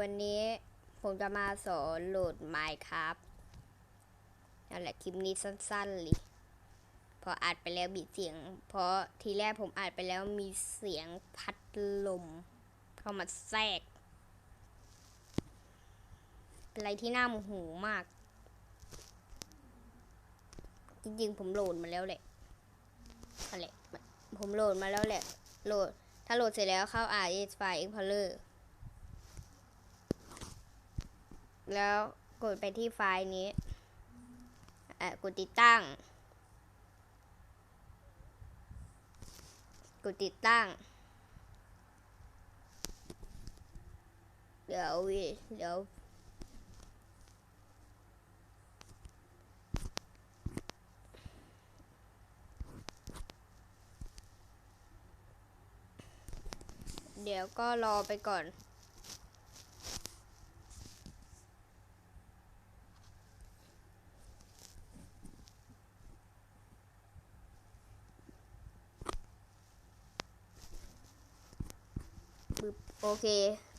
วันนี้ผมจะมาสอนโหลด Minecraft นั่นแหละคลิปนี้สั้นๆเลยพออัดไปแล้วมีเสียง เพราะทีแรกผมอัดไปแล้วมีเสียงพัดลม เข้ามาแทรก อะไรที่น่าโมโหมาก จริงๆผมโหลดมาแล้วแหละนั่นแหละผมโหลดมาแล้วแหละ โหลด ถ้าโหลดเสร็จแล้วเข้า RS File Explorer แล้วกดไปที่ไฟล์นี้อะกดติดตั้ง กดติดตั้ง เดี๋ยววิเดี๋ยวเดี๋ยวก็รอไปก่อน ปึ๊บโอเค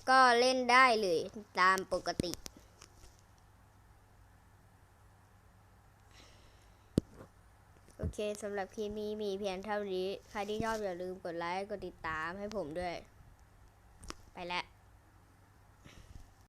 ก็เล่นได้เลยตามปกติโอเคสำหรับคลิปนี้มีเพียงเท่านี้ ใครที่ชอบอย่าลืมกดไลค์ กดติดตามให้ผมด้วย ไปแล้ว